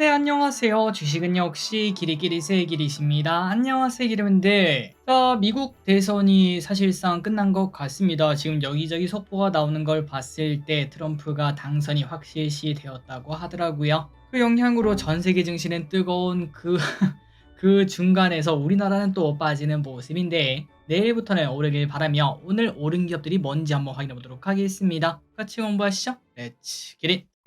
네, 안녕하세요. 주식은 역시 길이길이 새길이십니다. 안녕하세요, 기름인데. 자, 미국 대선이 사실상 끝난 것 같습니다. 지금 여기저기 속보가 나오는 걸 봤을 때 트럼프가 당선이 확실시 되었다고 하더라고요. 그 영향으로 전 세계 증시는 뜨거운 그, 그 중간에서 우리나라는 또 빠지는 모습인데, 내일부터는 오르길 바라며 오늘 오른 기업들이 뭔지 한번 확인해 보도록 하겠습니다. 같이 공부하시죠. 렛츠 기릿!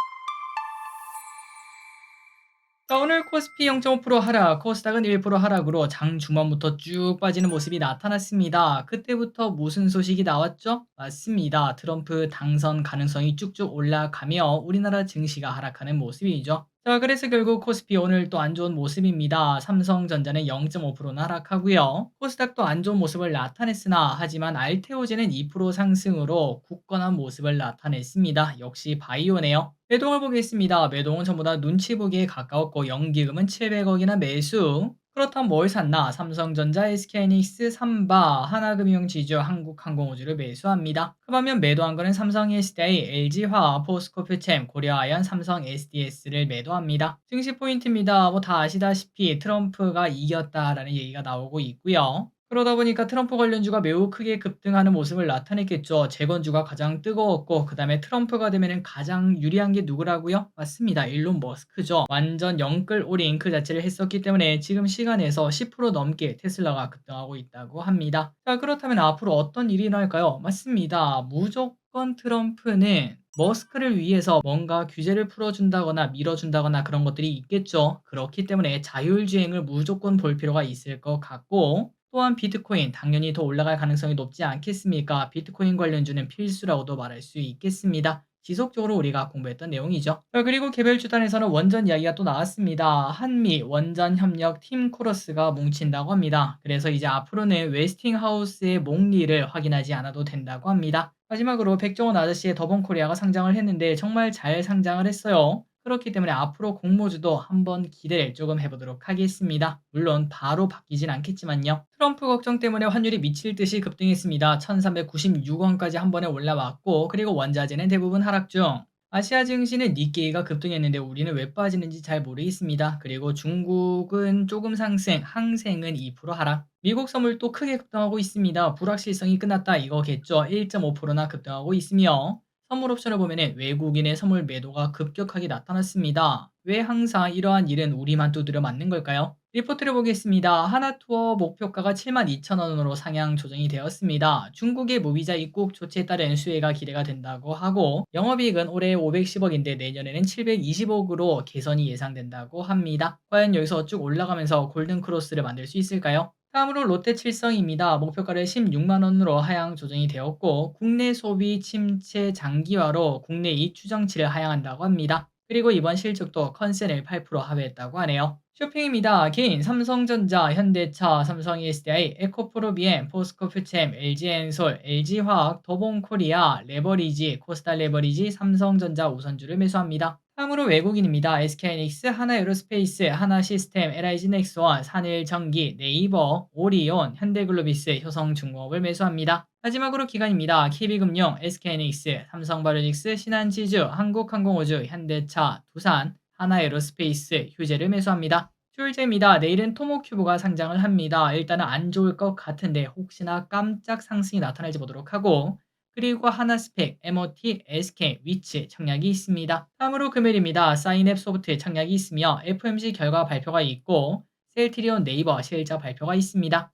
자, 오늘 코스피 0.5% 하락, 코스닥은 1% 하락으로 장 중반부터 쭉 빠지는 모습이 나타났습니다. 그때부터 무슨 소식이 나왔죠? 맞습니다. 트럼프 당선 가능성이 쭉쭉 올라가며 우리나라 증시가 하락하는 모습이죠. 자, 그래서 결국 코스피 오늘 또 안 좋은 모습입니다. 삼성전자는 0.5%나 하락하고요. 코스닥도 안 좋은 모습을 나타냈으나 하지만 알테오제는 2% 상승으로 굳건한 모습을 나타냈습니다. 역시 바이오네요. 매동을 보겠습니다. 매동은 전부 다 눈치 보기에 가까웠고 연기금은 700억이나 매수. 그렇다면 뭘 샀나? 삼성전자, SK이닉스, 삼바, 하나금융지주, 한국항공우주를 매수합니다. 그 반면 매도한 거는 삼성 SDI, LG화학, 포스코프챔, 고려아연, 삼성 SDS를 매도합니다. 증시 포인트입니다. 뭐 다 아시다시피 트럼프가 이겼다라는 얘기가 나오고 있고요. 그러다 보니까 트럼프 관련주가 매우 크게 급등하는 모습을 나타냈겠죠. 재건주가 가장 뜨거웠고 그 다음에 트럼프가 되면 가장 유리한 게 누구라고요? 맞습니다. 일론 머스크죠. 완전 영끌 올인 그 자체를 했었기 때문에 지금 시간에서 10% 넘게 테슬라가 급등하고 있다고 합니다. 자 그렇다면 앞으로 어떤 일이 일어날까요? 맞습니다. 무조건 트럼프는 머스크를 위해서 뭔가 규제를 풀어준다거나 밀어준다거나 그런 것들이 있겠죠. 그렇기 때문에 자율주행을 무조건 볼 필요가 있을 것 같고 또한 비트코인 당연히 더 올라갈 가능성이 높지 않겠습니까? 비트코인 관련주는 필수라고도 말할 수 있겠습니다. 지속적으로 우리가 공부했던 내용이죠. 그리고 개별 주단에서는 원전 이야기가 또 나왔습니다. 한미 원전 협력 팀 코러스가 뭉친다고 합니다. 그래서 이제 앞으로는 웨스팅하우스의 목리를 확인하지 않아도 된다고 합니다. 마지막으로 백종원 아저씨의 더본코리아가 상장을 했는데 정말 잘 상장을 했어요. 그렇기 때문에 앞으로 공모주도 한번 기대를 조금 해보도록 하겠습니다. 물론 바로 바뀌진 않겠지만요. 트럼프 걱정 때문에 환율이 미칠 듯이 급등했습니다. 1396원까지 한 번에 올라왔고 그리고 원자재는 대부분 하락 중. 아시아 증시는 니케이가 급등했는데 우리는 왜 빠지는지 잘 모르겠습니다. 그리고 중국은 조금 상승, 항생은 2% 하락. 미국 선물도 크게 급등하고 있습니다. 불확실성이 끝났다 이거겠죠. 1.5%나 급등하고 있으며 선물 옵션을 보면 외국인의 선물 매도가 급격하게 나타났습니다. 왜 항상 이러한 일은 우리만 두드려 맞는 걸까요? 리포트를 보겠습니다. 하나투어 목표가가 72,000원으로 상향 조정이 되었습니다. 중국의 무비자 입국 조치에 따른 수혜가 기대가 된다고 하고 영업이익은 올해 510억인데 내년에는 720억으로 개선이 예상된다고 합니다. 과연 여기서 쭉 올라가면서 골든 크로스를 만들 수 있을까요? 다음으로 롯데칠성입니다. 목표가를 16만 원으로 하향 조정이 되었고 국내 소비 침체 장기화로 국내 이익 추정치를 하향한다고 합니다. 그리고 이번 실적도 컨센을 8% 하회했다고 하네요. 쇼핑입니다. 개인 삼성전자, 현대차, 삼성 SDI, 에코프로비엠, 포스코프챔, LG엔솔, LG화학, 더본코리아, 레버리지, 코스탈 레버리지, 삼성전자 우선주를 매수합니다. 다음으로 외국인입니다. SK이닉스, 하나에로스페이스, 하나시스템, LIG넥스원, 산일전기, 네이버, 오리온, 현대글로비스, 효성중공업을 매수합니다. 마지막으로 기관입니다. KB금융, SK이닉스, 삼성바이오닉스, 신한지주, 한국항공우주, 현대차, 두산, 하나에로스페이스, 휴재를 매수합니다. 출제입니다. 내일은 토모큐브가 상장을 합니다. 일단은 안 좋을 것 같은데 혹시나 깜짝 상승이 나타날지 보도록 하고 그리고 하나 스펙, MOT, SK, 위치 청약이 있습니다. 다음으로 금요일입니다. 사인앱 소프트 청약이 있으며 FMC 결과 발표가 있고 셀트리온 네이버 실적 발표가 있습니다.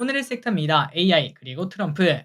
오늘의 섹터입니다. AI 그리고 트럼프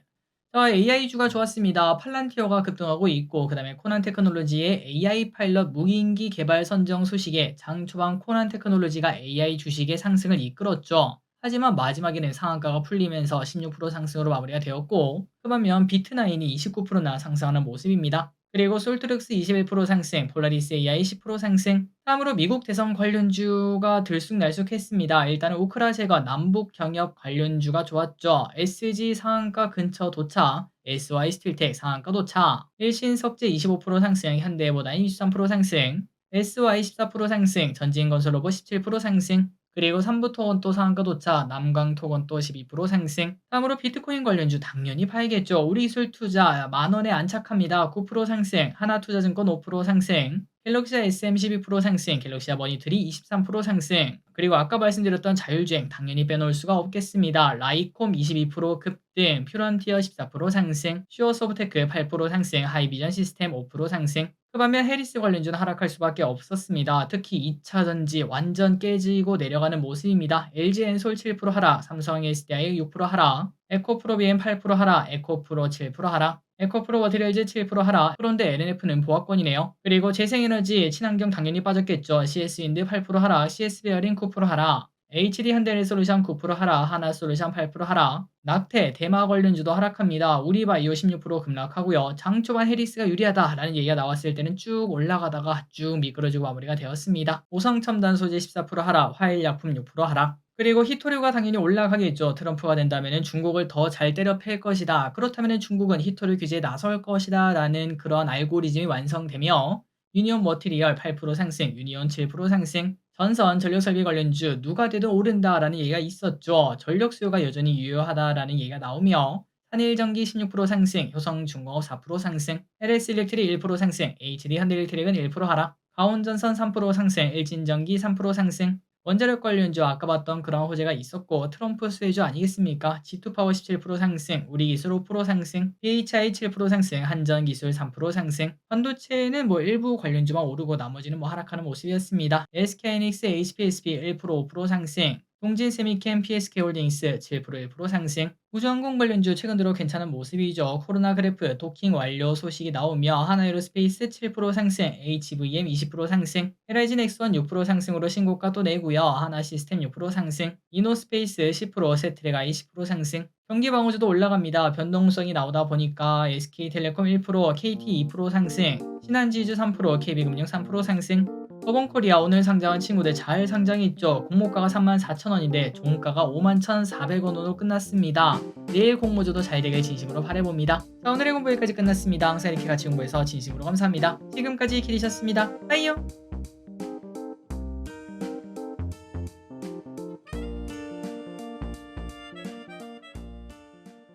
자, AI주가 좋았습니다. 팔란티어가 급등하고 있고 그 다음에 코난 테크놀로지의 AI 파일럿 무기인기 개발 선정 소식에 장 초반 코난 테크놀로지가 AI 주식의 상승을 이끌었죠. 하지만 마지막에는 상한가가 풀리면서 16% 상승으로 마무리가 되었고 그 반면 비트나인이 29%나 상승하는 모습입니다. 그리고 솔트룩스 21% 상승, 폴라리스 AI 10% 상승. 다음으로 미국 대선 관련주가 들쑥날쑥했습니다. 일단은 우크라제가 남북 경협 관련주가 좋았죠. SG 상한가 근처 도착, SY 스틸텍 상한가 도착, 일신석재 25% 상승, 현대보다 23% 상승, SY 14% 상승, 전진건설로봇 17% 상승, 그리고 삼부토건 또 상한가 도착, 남광토건 또 12% 상승. 다음으로 비트코인 관련주 당연히 봐야겠죠. 우리술 투자 만원에 안착합니다. 9% 상승, 하나투자증권 5% 상승, 갤럭시아 SM12 프로 상승, 갤럭시아 머니3 23% 상승, 그리고 아까 말씀드렸던 자율주행 당연히 빼놓을 수가 없겠습니다. 라이콤 22% 급등, 퓨런티어 14% 상승, 슈어소프테크 8% 상승, 하이비전 시스템 5% 상승, 그 반면 해리스 관련주는 하락할 수밖에 없었습니다. 특히 2차 전지 완전 깨지고 내려가는 모습입니다. LG 엔솔 7% 하락, 삼성 SDI 6% 하락, 에코프로 BM 8% 하락, 에코프로 7% 하락, 에코프로 워티레일즈 7% 하락, 그런데 LNF는 보합권이네요. 그리고 재생에너지, 친환경 당연히 빠졌겠죠. CS윈드 8% 하락, CS베어링 9% 하락, HD 현대리솔루션 9% 하락, 하나솔루션 8% 하락, 낙태, 대마 관련주도 하락합니다. 우리바이오 16% 급락하고요. 장 초반 해리스가 유리하다라는 얘기가 나왔을 때는 쭉 올라가다가 쭉 미끄러지고 마무리가 되었습니다. 오성첨단 소재 14% 하락, 화일약품 6% 하락, 그리고 히토류가 당연히 올라가겠죠. 트럼프가 된다면 중국을 더 잘 때려 팰 것이다. 그렇다면 중국은 히토류 규제에 나설 것이다. 라는 그런 알고리즘이 완성되며 유니온 머티리얼 8% 상승, 유니온 7% 상승, 전선 전력 설비 관련주 누가 돼도 오른다라는 얘기가 있었죠. 전력 수요가 여전히 유효하다라는 얘기가 나오며 한일전기 16% 상승, 효성중공업 4% 상승, LS일렉트릭 1% 상승, HD 현대일트릭은 1% 하락, 가온전선 3% 상승, 일진전기 3% 상승, 원자력 관련주 아까 봤던 그런 호재가 있었고 트럼프 수혜주 아니겠습니까? G2 파워 17% 상승, 우리 기술 5% 상승, BHI 7% 상승, 한전 기술 3% 상승, 반도체는 뭐 일부 관련주만 오르고 나머지는 뭐 하락하는 모습이었습니다. SK이닉스, HPSP 1% 5% 상승, 동진세미캠, PSK홀딩스 7% 1% 상승, 우주항공 관련주 최근 들어 괜찮은 모습이죠. 코로나 그래프 도킹 완료 소식이 나오며 하나에로스페이스 7% 상승, HVM 20% 상승, LIG 넥스원 6% 상승으로 신고가 또 내고요. 하나시스템 6% 상승, 이노스페이스 10%, 세트레가 20% 상승, 경기 방어주도 올라갑니다. 변동성이 나오다 보니까 SK텔레콤 1%, KT 2% 상승, 신한지주 3%, KB금융 3% 상승, 서본코리아 오늘 상장한 친구들 잘 상장했죠. 공모가가 34,000원인데 종가가 51,400원으로 끝났습니다. 내일 공모주도 잘 되길 진심으로 바라봅니다. 자 오늘의 공부 여기까지 끝났습니다. 항상 이렇게 같이 공부해서 진심으로 감사합니다. 지금까지 기리셨습니다. 빠이요.